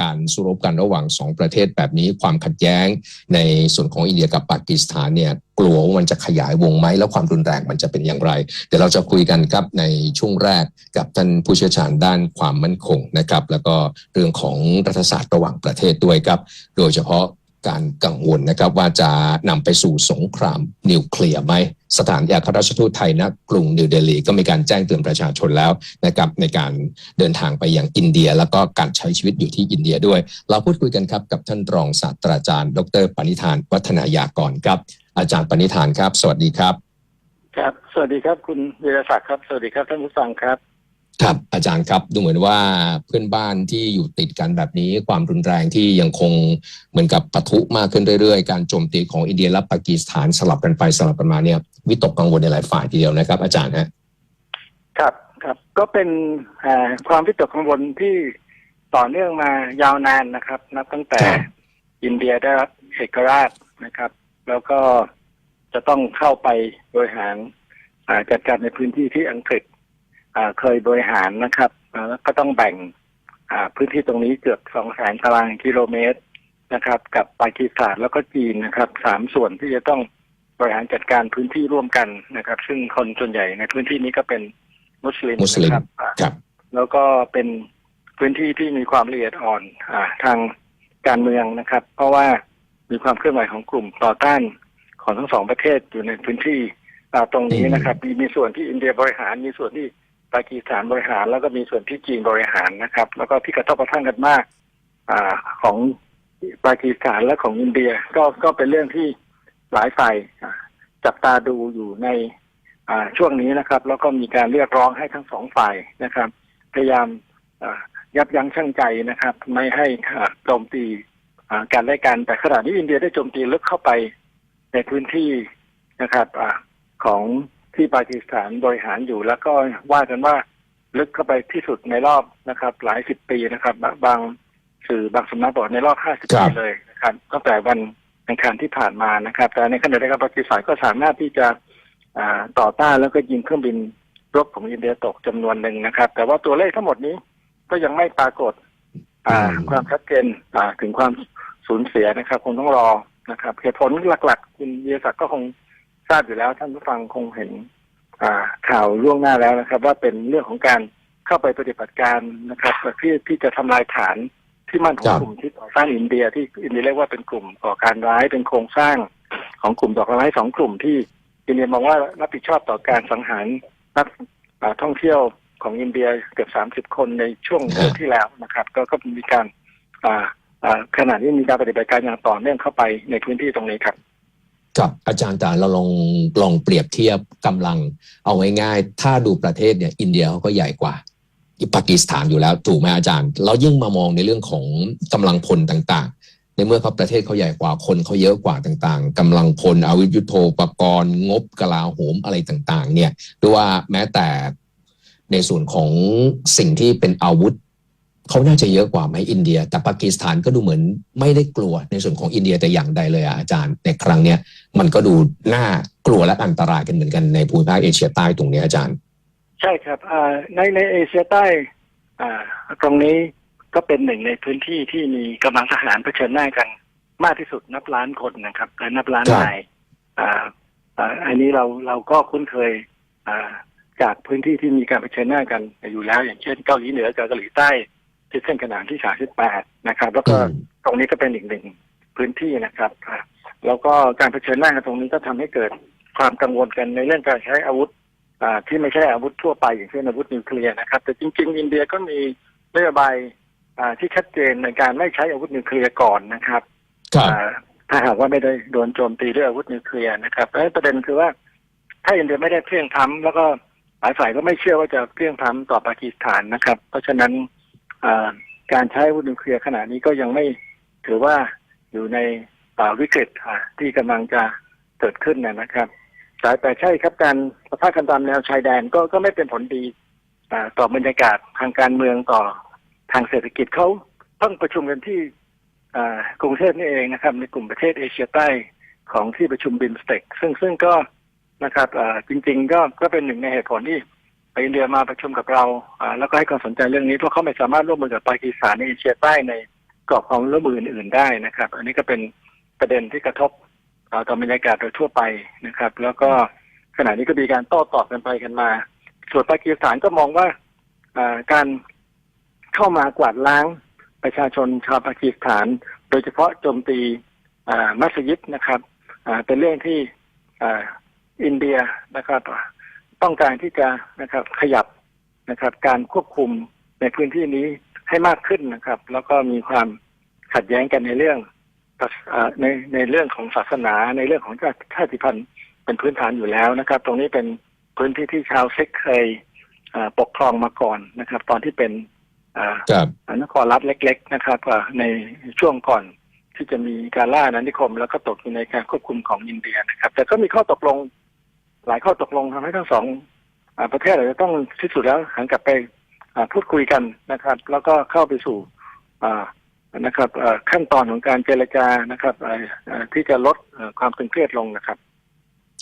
การสู้รบกันระหว่างสองประเทศแบบนี้ความขัดแย้ง ในส่วนของอินเดียกับปากีสถานเนี่ยกลัวว่ามันจะขยายวงไหมแล้วความรุนแรงมันจะเป็นอย่างไร เดี๋ยวเราจะคุยกันครับในช่วงแรกกับท่านผู้เชี่ยวชาญด้านความมั่นคงนะครับ แล้วก็เรื่องของรัฐศาสตร์ระหว่างประเทศด้วยครับ โดยเฉพาะ การกังวลนะครับว่าจะนำไปสู่สงครามนิวเคลียร์ไหมสถานเอกราชทูตไทยณกรุงนิวเดลีก็มีการแจ้งเตือนประชาชนแล้วนะครับในการเดินทางไปยังอินเดีย แล้วก็การใช้ชีวิตอยู่ที่อินเดียด้วย เราพูดคุยกันครับกับท่านรองศาสตราจารย์ ดรปณิธานวัฒนายากรครับ อาจารย์ปณิธานครับ สวัสดีครับ ครับ สวัสดีครับคุณวีรศักดิ์ครับ สวัสดีครับท่านผู้ฟังครับ ครับอาจารย์ครับดูเหมือนว่าเพื่อนบ้านที่อยู่ติดกันแบบนี้ความรุนแรงที่ยังคงเหมือนกับปะทุมากขึ้นเรื่อยๆ การโจมตีของอินเดียและปากีสถานสลับกันไปสลับกันมาเนี่ยวิตกกังวลในหลายฝ่ายทีเดียวนะครับ อาจารย์ฮะครับครับก็เป็นอ่าความวิตกกังวลที่ต่อเนื่องมายาวนานนะครับ นับตั้งแต่ครับอินเดียได้รับเอกราชนะครับ แล้วก็จะต้องเข้าไปบริหารอ่าจัดการในพื้นที่ที่อังกฤษอ่า เคยบริหารนะครับอ่าแล้วก็ต้องแบ่งอ่าพื้นที่ตรงนี้เกือบสองแสนตารางกิโลเมตรนะครับ กับปากีสถานแล้วก็จีนนะครับสามส่วนที่จะต้องบริหารจัดการพื้นที่ร่วมกันนะครับ ซึ่งคนส่วนใหญ่ในพื้นที่นี้ก็เป็นมุสลิมมุสลิมนะครับอ่าครับ แล้วก็เป็นพื้นที่ที่มีความละเอียดอ่อนอาทางการเมืองนะครับ เพราะว่ามีความเคลื่อนไหวของกลุ่มต่อต้านของทั้งสองประเทศอยู่ในพื้นที่อ่าตรงนี้นะครับ มีมีส่วนที่อินเดียบริหารมีส่วนที่ ปากีสถานบริหาร แล้วก็มีส่วนที่จีนบริหารนะครับ แล้วก็ที่กระทบกระทั่งกันมากอาของปากีสถานและของอินเดียก็ก็เป็นเรื่องที่หลายฝ่ายจับตาดูอยู่ในอ่าช่วงนี้นะครับ แล้วก็มีการเรียกร้องให้ทั้งสองฝ่ายนะครับ พยายามยับยั้งชั่งใจนะครับ ไม่ให้โจมตีการไล่กันแต่ขณะนี้อินเดียได้โจมตีลึกเข้าไปในพื้นที่นะครับอของ ที่ปากีสถานบริหารอยู่แล้วก็ว่ากันว่าลึกเข้าไปที่สุดในรอบนะครับ หลายสิบปีนะครับ บางบางสื่อบางสำนักบอกในรอบห้าสิบครัปีบเลยนะครับตั้งแต่วันอังคารที่ผ่านมานะครับ แต่ในขณะเดียวกันปากีสถานก็สามารถที่จะอ่าต่อต้านแล้วก็ยิงเครื่องบินรบของอินเดียตกจำนวนหนึ่งนะครับ แต่ว่าตัวเลขทั้งหมดนี้ก็ยังไม่ปรากฏอ่าความชัดเจนอ่าถึงความสูญเสียนะครับ คงต้องรอนะครับเหตุผลหลัก ๆ คุณเยศักดิ์ก็คง ทราบอยู่แล้วท่านผู้ฟังคงเห็นอ่าข่าวล่วงหน้าแล้วนะครับ ว่าเป็นเรื่องของการเข้าไปปฏิบัติการนะครับที่ที่จะทำลายฐานที่มั่นของกลุ่มที่ต่อต้านอินเดียที่อินเดียเรียกว่าเป็นกลุ่มก่อการร้ายเป็นโครงสร้างของกลุ่มก่อการร้ายสองกลุ่มที่อินเดียมองว่ารับผิดชอบต่อการสังหารนักอ่าท่องเที่ยวของอินเดียเกือบสามสิบคนในช่วงเดือนที่แล้วนะครับ ก็ก็มีการอ่าอ่าขณะนี้มีการปฏิบัติการอย่างต่อเนื่องเข้าไปในพื้นที่ตรงนี้ครับ ครับอาจารย์แต่เราลองลองเปรียบเทียบกำลัง เอาง่ายๆถ้าดูประเทศเนี่ยอินเดียเขาก็ใหญ่กว่าปากีสถานอยู่แล้วถูกไหมอาจารย์ เรายิ่งมามองในเรื่องของกำลังพลต่างๆ ในเมื่อเขาประเทศเขาใหญ่กว่าคนเขาเยอะกว่าต่างๆกำลังพลอาวุธยุโทโธปกรณ์ งบกลาโหมอะไรต่างๆ เนี่ยหรือว่าแม้แต่ในส่วนของสิ่งที่เป็นอาวุธ เขาน่าจะเยอะกว่าไหมอินเดีย แต่ปากีสถานก็ดูเหมือนไม่ได้กลัวในส่วนของอินเดียแต่อย่างใดเลยอะอาจารย์ในครั้งเนี้ยมันก็ดูน่ากลัวและอันตรายกันเหมือนกันในภูมิภาคเอเชียใต้ตรงนี้อาจารย์ ใช่ครับอ่าในในเอเชียใต้อ่าตรงนี้ก็เป็นหนึ่งในพื้นที่ที่มีกำลังทหารเผชิญหน้ากันมากที่สุดนับล้านคนนะครับและนับล้านครับนายอ่าอ่าอันนี้เราเราก็คุ้นเคยอ่าจากพื้นที่ที่มีการเผชิญหน้ากันอยู่แล้ว อย่างเช่นเกาหลีเหนือกับเกาหลีใต้ ที่เส้นขนานที่38นะครับ แล้วก็อืมตรงนี้ก็เป็นอีกหนึ่งพื้นที่นะครับอ่าแล้วก็การเผชิญหน้ากันตรงนี้ก็ทำให้เกิดความกังวลกันในเรื่องการใช้อาวุธอ่าที่ไม่ใช่อาวุธทั่วไปอย่างเช่นอาวุธนิวเคลียร์นะครับ แต่จริง ๆ อินเดียก็มีนโยบายอ่าที่ชัดเจนในการไม่ใช้อาวุธนิวเคลียร์ก่อนนะครับครับอ่าถ้าหากว่าไม่ได้โดนโจมตีด้วยอาวุธนิวเคลียร์นะครับเพราะฉะนั้นประเด็นคือว่าถ้าอินเดียไม่ได้เพลียงพล้ำแล้วก็หลายฝ่ายก็ไม่เชื่อว่าจะเพลียงพล้ำต่อปากีสถานนะครับ เพราะฉะนั้นอ่า การใช้อาวุธนิวเคลียร์ขณะนี้ก็ยังไม่ถือว่าอยู่ในอ่าวิกฤตที่กำลังจะเกิดขึ้นนะนะครับแต่แต่ใช่ครับการประทะกันตามแนวชายแดนก็ก็ไม่เป็นผลดีต่อบรรยากาศทางการเมืองต่อทางเศรษฐกิจเขาเพิ่งประชุมกันที่กรุงเทพนี่เองนะครับ ในกลุ่มประเทศเอเชียใต้ของที่ประชุมบิมสเต็กซึ่งซึ่งก็นะครับจริง ๆ ก็ก็เป็นหนึ่งในเหตุผลที่ อินเดียมาประชุมกับเรา แล้วก็ให้ความสนใจเรื่องนี้เพราะเขาไม่สามารถร่วมมือกับปากีสถานในเอเชียใต้ในกรอบความร่วมมืออื่นๆได้นะครับ อันนี้ก็เป็นประเด็นที่กระทบต่อบรรยากาศโดยทั่วไปนะครับ แล้วก็ขณะนี้ก็มีการโต้ตอบกันไปกันมา ส่วนปากีสถานก็มองว่าการเข้ามากวาดล้างประชาชนชาวปากีสถาน โดยเฉพาะโจมตีมัสยิดนะครับเป็นเรื่องที่อินเดียนะครับ ต้องการที่จะนะครับขยับนะครับ การควบคุมในพื้นที่นี้ให้มากขึ้นนะครับ แล้วก็มีความขัดแย้งกันในเรื่องอ่าในในเรื่องของศาสนาในเรื่องของชาติพันธุ์เป็นพื้นฐานอยู่แล้วนะครับ ตรงนี้เป็นพื้นที่ที่ชาวเซ็กเคยอ่าปกครองมาก่อนนะครับ ตอนที่เป็นอ่าครับนครรัฐเล็ก ๆ นะครับอ่าในช่วงก่อนที่จะมีการล่าอาณานิคม แล้วก็ตกอยู่ในการควบคุมของอินเดียนะครับ แต่ก็มีข้อตกลง หลายข้อตกลงทำให้ทั้งสองอประเทศอาจจะต้องที่สุดแล้วหันกลับไปพูดคุยกันนะครับ แล้วก็เข้าไปสู่อนะครับขั้นตอนของการเจรจานะครับที่จะลดความตึงเครียดลงนะครับ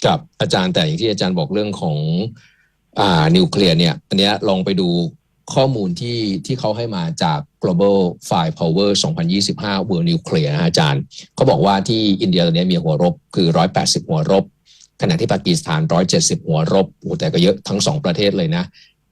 กับอาจารย์แต่อย่างที่อาจารย์บอกเรื่องของอ่านิวเคลียร์เนี่ย อันเนี้ยลองไปดูข้อมูลที่ที่เขาให้มาจาก global fire power 2025 world nuclear นะอาจารย์เขาบอกว่าที่อินเดียตอนนี้มีหัวรบคือ 180 หัวรบ ขณะที่ปากีสถาน 170 หัวรบโอ้แต่ก็เยอะทั้งสองประเทศเลยนะ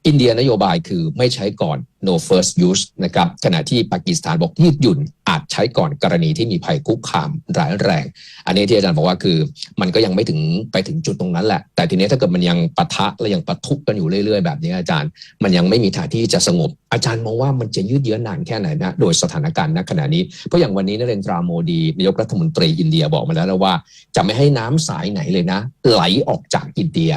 อินเดียนโยบายคือไม่ใช้ก่อน no first use นะครับขณะที่ปากีสถานบอกยืดหยุ่นอาจใช้ก่อนกรณีที่มีภัยคุกคามร้ายแรง อันนี้ที่อาจารย์บอกว่าคือมันก็ยังไม่ถึงไปถึงจุดตรงนั้นแหละ แต่ทีนี้ถ้าเกิดมันยังปะทะและยังปะทุกันอยู่เรื่อยๆ แบบนี้อาจารย์ มันยังไม่มีท่าที่จะสงบ อาจารย์มองว่ามันจะยืดเยื้อนานแค่ไหนนะโดยสถานการณ์ณขณะนี้เพราะอย่างวันนี้นเรนทราโมดีนายกรัฐมนตรีอินเดียบอกมาแล้วว่า จะไม่ให้น้ำสายไหนเลยนะ ไหลออกจากอินเดีย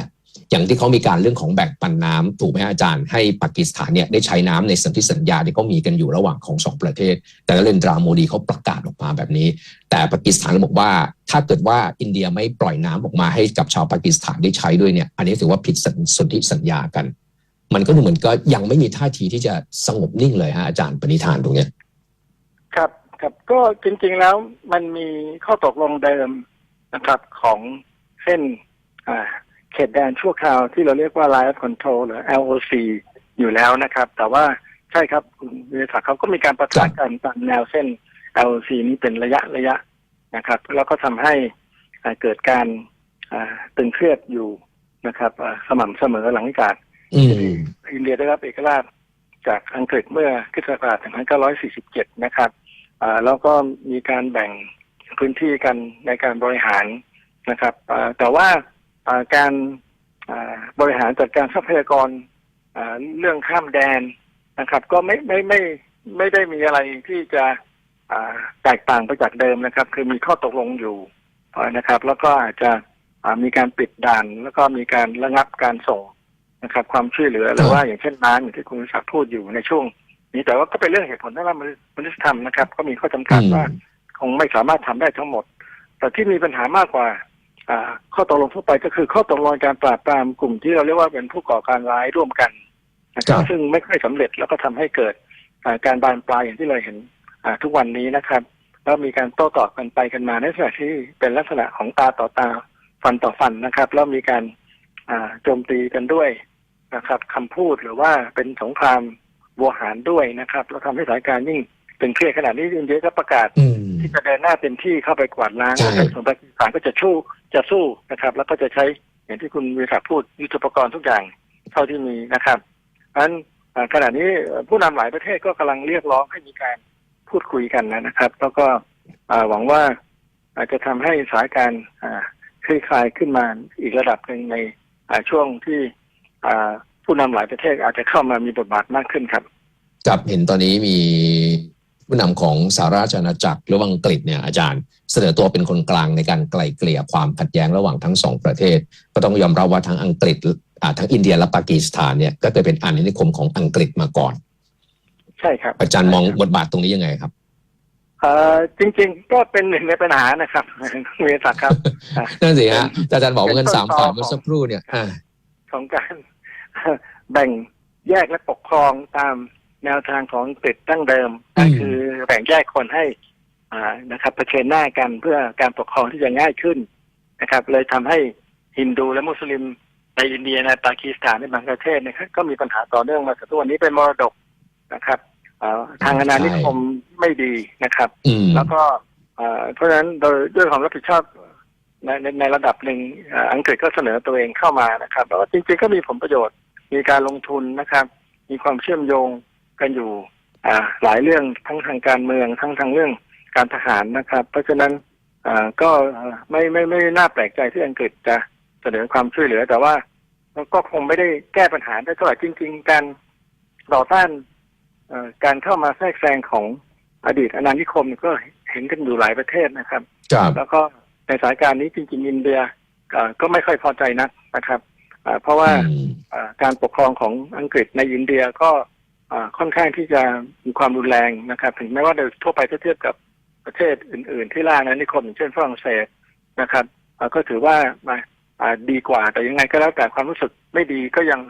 อย่างที่เขามีการเรื่องของแบ่งปันน้ำถูกไหมอาจารย์ให้ปากีสถานเนี่ยได้ใช้น้ำในสันติสัญญาที่เขามีกันอยู่ระหว่างของสองประเทศ แต่นเรนทราโมดีเขาประกาศออกมาแบบนี้ แต่ปากีสถานบอกว่าถ้าเกิดว่าอินเดียไม่ปล่อยน้ำออกมาให้กับชาวปากีสถานได้ใช้ด้วยเนี่ยอันนี้ถือว่าผิดสนธิสัญญากัน มันก็ดูเหมือนก็ยังไม่มีท่าทีที่จะสงบนิ่งเลยฮะอาจารย์ปณิธานตรงเนี้ยครับครับก็จริงๆแล้วมันมีข้อตกลงเดิมนะครับของเส้นอ่า ขตแดนชั่วคราวที่เราเรียกว่า Line of Control หรือ LOC อยู่แล้วนะครับ แต่ว่าใช่ครับคุณวิทยาศักดิ์เขาก็มีการประทะกันตามแนวเส้น LOC นี้เป็นระยะระยะนะครับ แล้วก็ทำให้อ่าเกิดการอ่าตึงเครียดอยู่นะครับอ่าสม่ำเสมอหลังจากอืมอินเดียได้รับเอกราชจากอังกฤษเมื่อคริสตศักราช1947 นะครับอ่าแล้วก็มีการแบ่งพื้นที่กันในการบริหารนะครับอ่าแต่ว่าอ่า การบริหารจัดการทรัพยากรเรื่องข้ามแดนนะครับ ก็ไม่ไม่ไม่ไม่ได้มีอะไรที่จะแตกต่างไปจากเดิมนะครับ คือมีข้อตกลงอยู่นะครับ แล้วก็อาจจะมีการปิดด่าน แล้วก็มีการระงับการส่งนะครับ ความช่วยเหลือหรือว่าอย่างเช่นน้ำอย่างที่คุณศักดิ์พูดอยู่ในช่วง นี้แต่ว่าก็เป็นเรื่องเหตุผลด้านมนุษยธรรมนะครับ ก็มีข้อจำกัดว่าคงไม่สามารถทำได้ทั้งหมด แต่ที่มีปัญหามากกว่า ข้อตกลงทั่วไปก็คือข้อตกลงการปราบปรามกลุ่มที่เราเรียกว่าเป็นผู้ก่อการร้ายร่วมกันนะครับซึ่งไม่ค่อยสำเร็จแล้วก็ทำให้เกิดอ่าการบานปลายอย่างที่เราเห็นอ่าทุกวันนี้นะครับ แล้วมีการโต้ตอบกันไปกันมาในลักษณะที่เป็นลักษณะของตาต่อตาฟันต่อฟันนะครับ แล้วมีการอ่าโจมตีกันด้วยนะครับคำพูดหรือว่าเป็นสงครามวัวหารด้วยนะครับ แล้วทำให้สถานการณ์ยิ่งตึงเครียดขนาดนี้อินเดียก็ประกาศอืมที่จะเดินหน้าเต็มที่เข้าไปกวาดล้างใช่แต่ส่วนปากีสถานก็จะชู้ จะสู้นะครับ แล้วก็จะใช้อย่างที่คุณวิศักพูดยุทธปกรณ์ทุกอย่างเท่าที่มีนะครับเพราะฉะนั้นขณะนี้ผู้นำหลายประเทศก็กำลังเรียกร้องให้มีการพูดคุยกันนะครับ แล้วก็หวังว่าอาจจะทำให้สถานการณ์คลี่คลายขึ้นมาอีกระดับหนึ่งในช่วงที่ผู้นำหลายประเทศอาจจะเข้ามามีบทบาทมากขึ้นครับกับเห็นตอนนี้มี ผู้นำของสหราชอาณาจักรหรือว่าอังกฤษเนี่ยอาจารย์เสนอตัวเป็นคนกลางในการไกล่เกลี่ยความขัดแย้งระหว่างทั้งสองประเทศ ก็ต้องยอมรับว่าทั้งอังกฤษอ่าทั้งอินเดียและปากีสถานเนี่ยก็เคยเป็นอาณานิคมของอังกฤษมาก่อน ใช่ครับ อาจารย์มองบทบาทตรงนี้ยังไงครับเอ่อจริง ๆ ก็เป็นหนึ่งในปัญหานะครับเวสักดิ์ครับนั่นสิฮะแต่อาจารย์บอกว่าเงินเป็นต้นสามฝ่ายตอเมื่อสักครู่เนี่ยอ่าของการแบ่งแยกและปกครองตาม แนวทางของอังกฤษตั้งเดิมก็คือแบ่งแยกคนให้อ่านะครับเผชิญหน้ากันเพื่อการปกครองที่จะง่ายขึ้นนะครับ เลยทำให้ฮินดูและมุสลิมในอินเดียในปากีสถานในบางประเทศเนี่ยก็มีปัญหาต่อเนื่องมาแต่ทุกวันนี้เป็นมรดกนะครับเอ่อทางอาณานิคมไม่ดีนะครับอืมแล้วก็เอ่อเพราะฉะนั้นโดยด้วยความรับผิดชอบในในในระดับหนึ่งเอ่ออังกฤษก็เสนอตัวเองเข้ามานะครับแล้วก็จริงๆก็มีผลประโยชน์มีการลงทุนนะครับ มีความเชื่อมโยง กันอยู่อ่าหลายเรื่องทั้งทางการเมืองทั้งทางเรื่องการทหารนะครับ เพราะฉะนั้นอ่าก็เอ่อไม่ไม่ไม่น่าแปลกใจที่อังกฤษจะเสนอความช่วยเหลือ แต่ว่าก็คงไม่ได้แก้ปัญหาได้เท่าไหร่จริง ๆ การต่อต้านเอ่อการเข้ามาแทรกแซงของอดีตอาณานิคมก็เห็นกันอยู่หลายประเทศนะครับครับแล้วก็ในสถานการณ์นี้จริง ๆ อินเดียเอ่อก็ไม่ค่อยพอใจนักนะครับเอ่อเพราะว่าอืมเอ่อการปกครองของอังกฤษในอินเดียก็เอ่อ ค่อนข้างที่จะมีความรุนแรงนะครับ ถึงแม้ว่าโดยทั่วไปถ้าเทียบกับประเทศอื่น ๆ ที่ล่าอาณานิคมอย่างเช่นฝรั่งเศสนะครับเอ่อก็ถือว่ามาอ่าดีกว่า แต่ยังไงก็แล้วแต่ความรู้สึกไม่ดีก็ยัง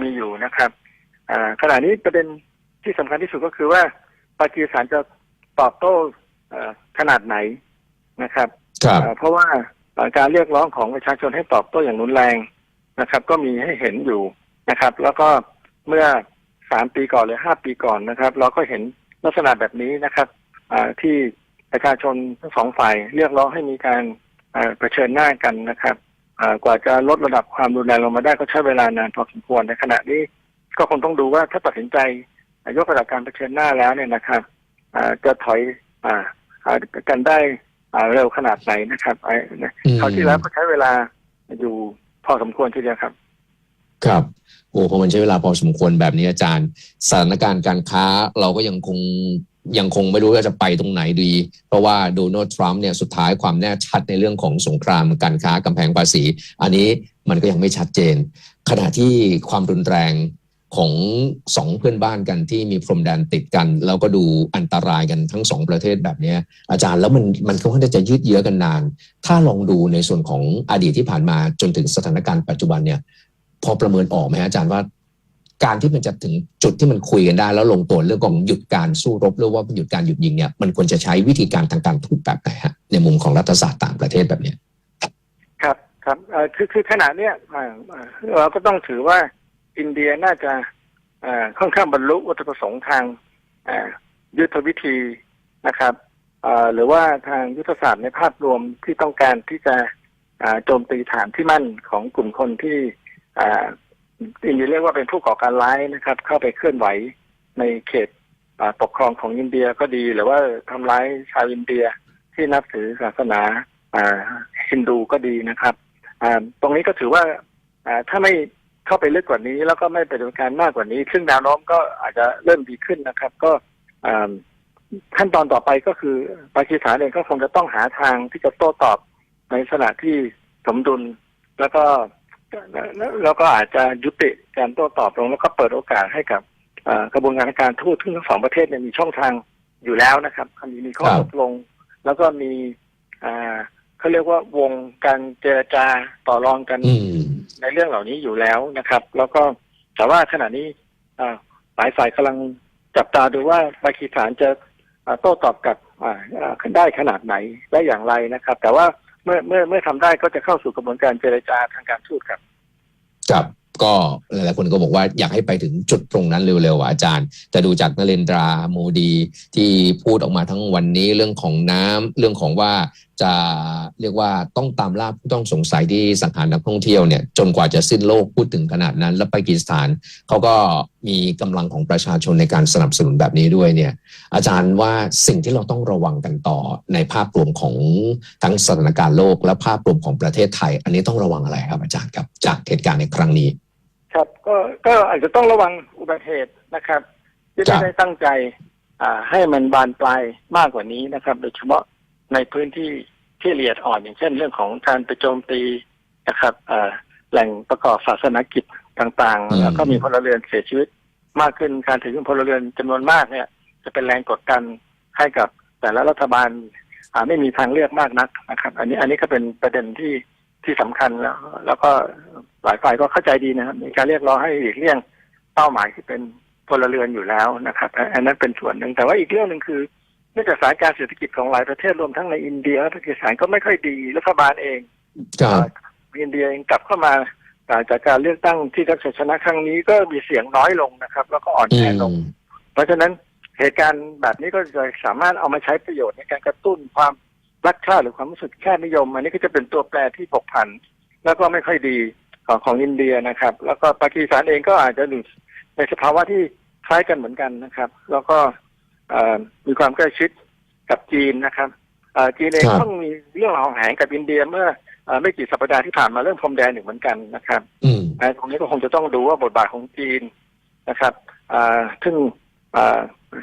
มีอยู่นะครับอ่าขณะนี้ประเด็นที่สำคัญที่สุดก็คือว่าปากีสถานจะตอบโต้เอ่อขนาดไหนนะครับครับเอ่อเพราะว่าเอ่อการเรียกร้องของประชาชนให้ตอบโต้อย่างรุนแรงนะครับ ก็มีให้เห็นอยู่นะครับ แล้วก็เมื่อ สามปีก่อนหรือห้าปีก่อนนะครับ เราก็เห็นลักษณะแบบนี้นะครับอ่าที่ประชาชนทั้งสองฝ่ายเรียกร้องให้มีการอ่าเผชิญหน้ากันนะครับอ่ากว่าจะลดระดับความรุนแรงลงมาได้ก็ใช้เวลานานพอสมควรในขณะนี้ก็คงต้องดูว่าถ้าตัดสินใจยกระดับการเผชิญหน้าแล้วเนี่ยนะครับอ่าจะถอยอ่าอ่ากันได้อ่าเร็วขนาดไหนนะครับไอ้นะอืมคราวที่แล้วก็ใช้เวลาอยู่พอสมควรทีเดียวครับ ครับโอ้พอมันใช้เวลาพอสมควรแบบนี้อาจารย์ สถานการณ์การค้าเราก็ยังคงยังคงไม่รู้ว่าจะไปตรงไหนดี เพราะว่าโดนัลด์ทรัมป์เนี่ยสุดท้ายความแน่ชัดในเรื่องของสงครามการค้ากำแพงภาษี อันนี้มันก็ยังไม่ชัดเจน ขณะที่ความรุนแรงของสองเพื่อนบ้านกันที่มีพรมแดนติดกัน แล้วก็ดูอันตรายกันทั้งสองประเทศแบบนี้อาจารย์แล้วมันมันค่อนข้างจะยืดเยื้อกันนาน ถ้าลองดูในส่วนของอดีตที่ผ่านมาจนถึงสถานการณ์ปัจจุบันเนี่ย พอประเมินออกไหมฮะอาจารย์ว่า การที่มันจะถึงจุดที่มันคุยกันได้ แล้วลงตัวเรื่องของหยุดการสู้รบหรือว่าหยุดการหยุดยิงเนี่ยมันควรจะใช้วิธีการทางการทูตแบบไหนฮะในมุมของรัฐศาสตร์ต่างประเทศแบบเนี้ยครับครับคือคือขณะเนี้ยเราก็ต้องถือว่าอินเดียน่าจะอ่าค่อนข้างบรรลุวัตถุประสงค์ทางยุทธวิธีนะครับอ่าหรือว่าทางยุทธศาสตร์ในภาพรวมที่ต้องการที่จะโจมตีฐานที่มั่นของกลุ่มคนที่ อ่าอินเดียเรียกว่าเป็นผู้ก่อการร้ายนะครับ เข้าไปเคลื่อนไหวในเขตปกครองของอินเดียก็ดีหรือว่าทำร้ายชาวอินเดียที่นับถือศาสนาอ่าฮินดูก็ดีนะครับอ่าตรงนี้ก็ถือว่าอ่าถ้าไม่เข้าไปลึกกว่านี้ แล้วก็ไม่ไปดำเนินการมากกว่านี้ ซึ่งแนวโน้มก็อาจจะเริ่มดีขึ้นนะครับ ก็อ่าขั้นตอนต่อไปก็คือปากีสถานเองก็คงจะต้องหาทางที่จะโต้ตอบในลักษณะที่สมดุลแล้วก็ แล้วแล้วก็อาจจะยุติการโต้ตอบลงแล้วก็เปิดโอกาสให้กับอ่ากระบวนการการทูตทั้งสองประเทศเนี่ยมีช่องทางอยู่แล้วนะครับมีมีข้อครับตกลง แล้วก็มีอ่าเขาเรียกว่าวงการเจรจาต่อรองกันอืมในเรื่องเหล่านี้อยู่แล้วนะครับ แล้วก็แต่ว่าขณะนี้อ่าหลายฝ่ายกำลังจับตาดูว่าปากีสถานจะอ่าโต้ตอบกับอ่าอ่าได้ขนาดไหนและอย่างไรนะครับ แต่ว่า เมื่อเมื่อเมื่อทำได้ก็จะเข้าสู่กระบวนการเจรจาทางการทูตครับครับก็หลายๆคนก็บอกว่าอยากให้ไปถึงจุดตรงนั้นเร็วๆอะอาจารย์ แต่ดูจากนเรนทราโมดีที่พูดออกมาทั้งวันนี้เรื่องของน้ำเรื่องของว่า จะเรียกว่าต้องตามล่าผู้ต้องสงสัยที่สังหารนักท่องเที่ยวเนี่ยจนกว่าจะสิ้นโลกพูดถึงขนาดนั้น แล้วปากีสถานเขาก็มีกำลังของประชาชนในการสนับสนุนแบบนี้ด้วยเนี่ยอาจารย์ว่าสิ่งที่เราต้องระวังกันต่อในภาพรวมของทั้งสถานการณ์โลก และภาพรวมของประเทศไทย อันนี้ต้องระวังอะไรครับอาจารย์ครับจากเหตุการณ์ในครั้งนี้ ครับก็ก็อาจจะต้องระวังอุบัติเหตุนะครับที่ครัไม่บได้ตั้งใจอ่าให้มันบานปลายมากกว่านี้นะครับ โดยเฉพาะ ในพื้นที่ที่ละเอียดอ่อนอย่างเช่น เรื่องของการไปโจมตีนะครับอ่าแหล่งประกอบศาสนกิจต่างอืมๆแล้วก็มีพลเรือนเสียชีวิต มากขึ้นการถือหุ้นพลเรือนจำนวนมากเนี่ย จะเป็นแรงกดดันให้กับแต่ละรัฐบาลอ่าไม่มีทางเลือกมากนักนะครับ อันนี้อันนี้ก็เป็นประเด็นที่ที่สำคัญแล้ว แล้วก็หลายฝ่ายก็เข้าใจดีนะครับ มีการเรียกร้องให้หลีกเลี่ยงเป้าหมายที่เป็นพลเรือนอยู่แล้วนะครับ อันอันนั้นเป็นส่วนหนึ่งแต่ว่าอีกเรื่องหนึ่งคือ เนื่องจากสถานการณ์เศรษฐกิจของหลายประเทศรวมทั้งในอินเดียและปากีสถานก็ไม่ค่อยดีรัฐบาลเองครับอินเดียเองกลับเข้ามาอ่าจากการเลือกตั้งที่ทักษิณชนะครั้งนี้ก็มีเสียงน้อยลงนะครับ แล้วก็อ่อนอืแอลงมเพราะฉะนั้นเหตุการณ์แบบนี้ก็จะสามารถเอามาใช้ประโยชน์ในการกระตุ้นความรักชาติหรือความรู้สึกชาตินิยม อันนี้ก็จะเป็นตัวแปรที่ผกผัน แล้วก็ไม่ค่อยดีของของอินเดียนะครับ แล้วก็ปากีสถานเองก็อาจจะอยู่ในสภาวะที่คล้ายกันเหมือนกันนะครับ แล้วก็เอ่อ มีความใกล้ชิดกับจีนนะครับเอ่อจีนเองครับต้องมีเรื่องราวแหงกับอินเดียเมื่อเอ่อไม่กี่สัปดาห์ที่ผ่านมาเรื่องพรมแดนหนึ่งเหมือนกันนะครับอืมอ่าตรงนี้ก็คงจะต้องดูว่าบทบาทของจีนนะครับอ่าซึ่งอ่า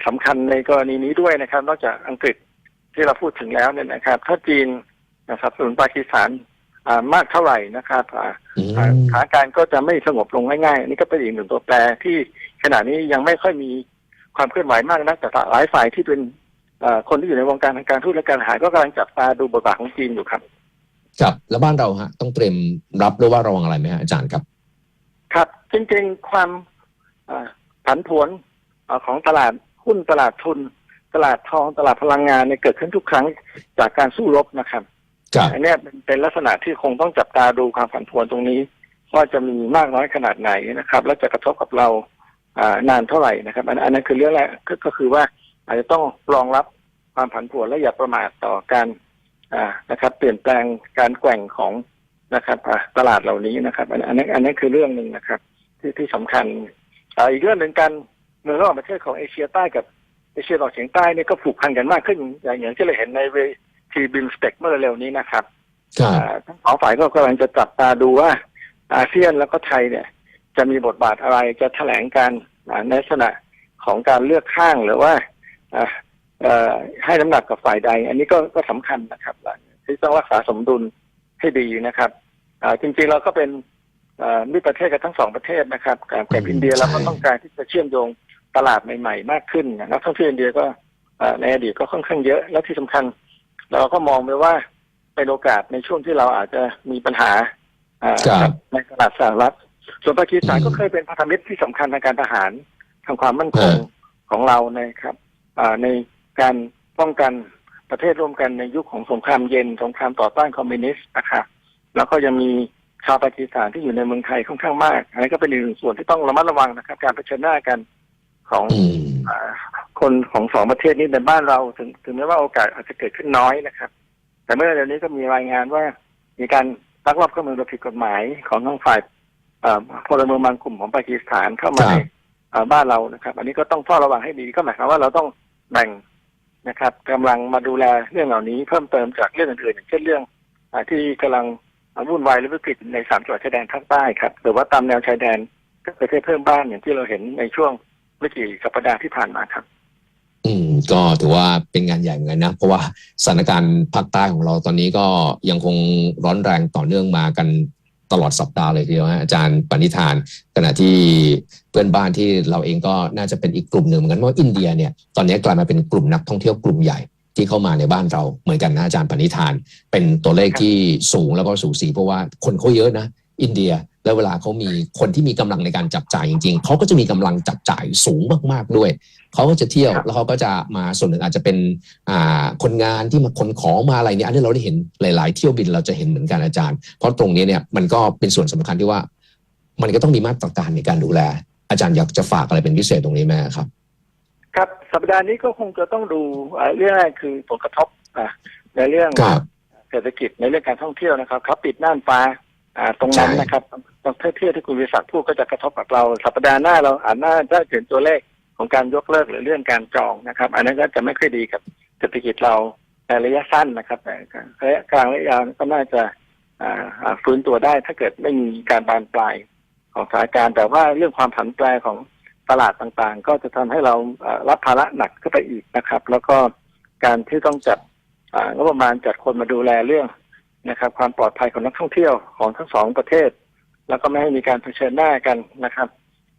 สำคัญในกรณีนี้ด้วยนะครับ นอกจากอังกฤษที่เราพูดถึงแล้วเนี่ยนะครับ ถ้าจีนนะครับสนุนปากีสถานอ่ามากเท่าไหร่นะครับอ่าอือ่ามสถานการณ์ก็จะไม่สงบลงง่ายๆอันนี้ก็เป็นอีกหนึ่งตัวแปรที่ขณะนี้ยังไม่ค่อยมี ความเคลื่อนไหวมากนักแต่หลายฝ่ายที่เป็นเอ่อคนที่อยู่ในวงการทางการทูตและการทหารก็กำลังจับตาดูบทบาทของจีนอยู่ครับครับแล้วบ้านเราฮะต้องเตรียมรับหรือว่าระวังอะไรไหมฮะอาจารย์ครับ ครับ จริงๆความเอ่อผันผวนเอ่อของตลาดหุ้นตลาดทุน ตลาดทองตลาดพลังงานเนี่ยเกิดขึ้นทุกครั้งจากการสู้รบนะครับครับอันเนี้ยเป็นเป็นลักษณะที่คงต้องจับตาดูความผันผวนตรงนี้ ว่าจะมีมากน้อยขนาดไหนนะครับ แล้วจะกระทบกับเราอ่า นานเท่าไหร่นะครับ อันอันนั้นคือเรื่องแรกก็ก็คือว่าอาจจะต้องรองรับความผันผวนและอย่าประมาทต่อการอ่านะครับ เปลี่ยนแปลงการแกว่งของนะครับอ่าตลาดเหล่านี้นะครับอันอันนั้นอันนั้นคือเรื่องหนึ่งนะครับ ที่ที่สำคัญอ่าอีกเรื่องหนึ่งการเมืองระหว่างประเทศของเอเชียใต้กับเอเชียตะวันออกเฉียงใต้เนี่ยก็ผูกพันกันมากขึ้นอย่างอย่างที่เราเห็นในเวทีบิมสเต็กเมื่อเร็วนี้นะครับครับอ่าทั้งสองฝ่ายก็กำลังจะจับตาดูว่าอาเซียนแล้วก็ไทยเนี่ย จะมีบทบาทอะไรจะแถลงการอ่าในลักษณะของการเลือกข้างหรือว่าอ่าเอ่อให้น้ำหนักกับฝ่ายใด อันนี้ก็ก็สำคัญนะครับที่ต้องรักษาสมดุลให้ดีนะครับอ่าจริงๆเราก็เป็นเอ่อมิตรประเทศกับทั้งสองประเทศนะครับกับกับอืมอินเดียใช่เราก็ต้องการที่จะเชื่อมโยงตลาดใหม่ๆ มากขึ้นนักท่องเที่ยวอินเดียก็เอ่อในอดีตก็ค่อนข้างเยอะ และที่สำคัญ เราก็มองไปว่าเป็นโอกาสในช่วงที่เราอาจจะมีปัญหาอ่าครับในตลาดสหรัฐ ส่วนปากีสถานอืมก็เคยเป็นพันธมิตรที่สำคัญทางการทหารทางความมั่นคงฮะของเรานะครับอ่าในการป้องกันประเทศร่วมกันในยุคของสงครามเย็นสงครามต่อต้านคอมมิวนิสต์นะครับแล้วก็ยังมีชาวปากีสถานที่อยู่ในเมืองไทยค่อนข้างมากอันนี้ก็เป็นอีกหนึ่งส่วนที่ต้องระมัดระวังนะครับ การเผชิญหน้ากันของอืมอ่าคนของสองประเทศนี้ในบ้านเราถึงถึงแม้ว่าโอกาสอาจจะเกิดขึ้นน้อยนะครับ แต่เมื่อเร็วนี้ก็มีรายงานว่า มีการลักลอบเข้าเมืองโดยผิดกฎหมายของทางฝ่ายเอ่อ พลเมืองบางกลุ่มของปากีสถานเข้ามาครับในเอ่อบ้านเรานะครับ อันนี้ก็ต้องเฝ้าระวังให้ดีก็หมายความว่าเราต้องแบ่งนะครับกำลังมาดูแลเรื่องเหล่านี้เพิ่มเติมจากเรื่องอื่นๆอย่างเช่นเรื่องอาที่กำลังวุ่นวายหรือวิกฤตในสามจังหวัดชายแดนภาคใต้ครับหรือว่าตามแนวชายแดนกับประเทศเพื่อนบ้านอย่างที่เราเห็นในช่วงไม่กี่สัปดาห์ที่ผ่านมาครับ อืม ก็ถือว่าเป็นงานใหญ่เหมือนกันนะ เพราะว่าสถานการณ์ภาคใต้ของเราตอนนี้ก็ยังคงร้อนแรงต่อเนื่องมากัน ตลอดสัปดาห์เลยทีเดียวฮะอาจารย์ปณิธาน ขณะที่เพื่อนบ้านที่เราเองก็น่าจะเป็นอีกกลุ่มหนึ่งเหมือนกันเพราะว่าอินเดียเนี่ยตอนนี้กลายมาเป็นกลุ่มนักท่องเที่ยวกลุ่มใหญ่ที่เข้ามาในบ้านเราเหมือนกันนะอาจารย์ปณิธาน เป็นตัวเลขที่สูงแล้วก็สูสีเพราะว่าคนเขาเยอะนะ อินเดีย แล้วเวลาเขามีคนที่มีกำลังในการจับจ่ายจริงๆเขาก็จะมีกำลังจับจ่ายสูงมากๆด้วยเขาก็จะเที่ยวครับแล้วเขาก็จะมาส่วนหนึ่งอาจจะเป็นอ่าคนงานที่มาคนของมาอะไรเนี่ยอันนี้เราได้เห็นหลาย ๆ เที่ยวบินเราจะเห็นเหมือนกันอาจารย์ เพราะตรงนี้เนี่ยมันก็เป็นส่วนสำคัญที่ว่า มันก็ต้องมีมาตรการในการดูแล อาจารย์อยากจะฝากอะไรเป็นพิเศษตรงนี้ไหมครับ ครับสัปดาห์นี้ก็คงจะต้องดูเอ่อเรื่องแรกคือผลกระทบอ่าในเรื่องครับเศรษฐกิจในเรื่องการท่องเที่ยวนะครับเขาปิดน่านฟ้าอ่า ตรงนั้นใช่นะครับตรงเที่ยวที่คุณวิศักดิ์พูดก็จะกระทบกับเราสัปดาห์หน้าเราอาจน่าจะเห็นตัวเลขของการยกเลิกหรือเรื่องการจองนะครับ อันนั้นก็จะไม่ค่อยดีกับเศรษฐกิจเราในระยะสั้นนะครับแต่ระยะกลางระยะยาวก็น่าจะอ่าอ่าฟื้นตัวได้ถ้าเกิดไม่มีการบานปลายของสถานการณ์แต่ว่าเรื่องความผันแปรของตลาดต่างๆ ก็จะทำให้เราอ่ารับภาระหนักขึ้นไปอีกนะครับ แล้วก็การที่ต้องจัดอ่างบประมาณจัดคนมาดูแลเรื่อง นะครับความปลอดภัยของนักท่องเที่ยวของทั้งสองประเทศ แล้วก็ไม่ให้มีการเผชิญหน้ากันนะครับ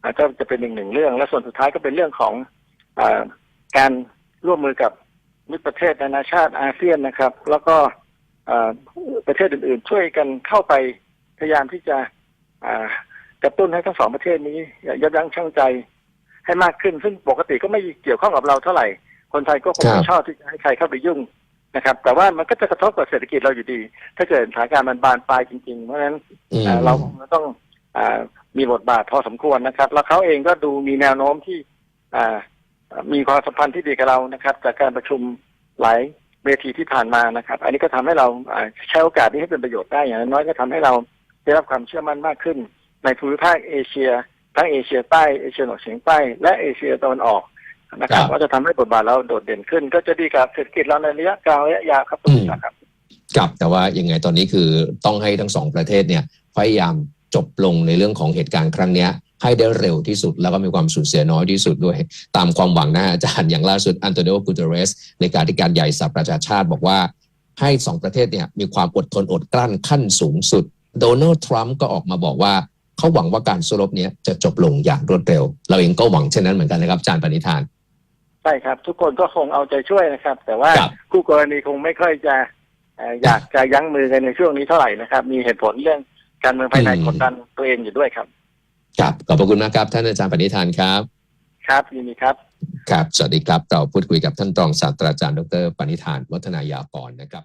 อาจจะจะเป็นหนึ่งหนึ่งเรื่อง และส่วนสุดท้ายก็เป็นเรื่องของอาการร่วมมือกับมิตรประเทศนานาชาติอาเซียนนะครับ แล้วก็อ่าประเทศอื่นๆ ช่วยกันเข้าไปพยายามที่จะอ่ากระตุ้นให้ทั้งสองประเทศนี้ยับยั้งชั่งใจให้มากขึ้นซึ่งปกติก็ไม่เกี่ยวข้องกับเราเท่าไหร่ คนไทยก็คงครัไม่บชอบที่จะให้ใครเข้าไปยุ่ง นะครับ แต่ว่ามันก็จะกระทบกับเศรษฐกิจเราอยู่ดี ถ้าเกิดสถานการณ์มันบานปลายจริง ๆ เพราะฉะนั้นอืม เอ่อเราต้องอ่ามีบทบาทพอสมควรนะครับ แล้วเขาเองก็ดูมีแนวโน้มที่อ่ามีความสัมพันธ์ที่ดีกับเรานะครับ จากการประชุมหลายเวทีที่ผ่านมานะครับ อันนี้ก็ทำให้เราอ่าใช้โอกาสนี้ให้เป็นประโยชน์ได้อย่างน้อยก็ทำให้เราได้รับความเชื่อมั่นมากขึ้น ในภูมิภาคเอเชีย ทั้งเอเชียใต้เอเชียตะวันออกเฉียงใต้และเอเชียตะวันออก นะครับก็จะทำให้บทบาทเราโดดเด่นขึ้น ก็จะดีกับเศรษฐกิจเราในระยะกลางระยะยาวครับคุณผู้ชมครับกับแต่ว่ายังไงตอนนี้คือต้องให้ทั้งสองประเทศเนี่ยพยายามจบลงในเรื่องของเหตุการณ์ครั้งเนี้ยให้ได้เร็วที่สุดแล้วก็มีความสูญเสียน้อยที่สุดด้วย ตามความหวังนะอาจารย์อย่างล่าสุดอันโตนิโอกูเตเรส ในการที่การใหญ่สหประชาชาติบอกว่า ให้สองประเทศเนี่ยมีความอดทนอดกลั้นขั้นสูงสุด โดนัลด์ทรัมป์ก็ออกมาบอกว่า เขาหวังว่าการสู้รบเนี้ยจะจบลงอย่างรวดเร็ว เราเองก็หวังเช่นนั้นเหมือนกันนะครับอาจารย์ปณิธานใช่ครับ ทุกคนก็คงเอาใจช่วยนะครับ แต่ว่าครับ คู่กรณีคงไม่ค่อยจะเอ่ออยากจะยั้งมือกันในช่วงนี้เท่าไหร่นะครับ มีเหตุผลเรื่องการเมืองภายในอืมกดดันตัวเองอยู่ด้วยครับ ครับขอบพระคุณมากครับ ท่านอาจารย์ปณิธานครับ ครับยินดีครับ ครับ สวัสดีครับ เราพูดคุยกับท่านรองศาสตราจารย์ดรปณิธาน วัฒนายากรนะครับ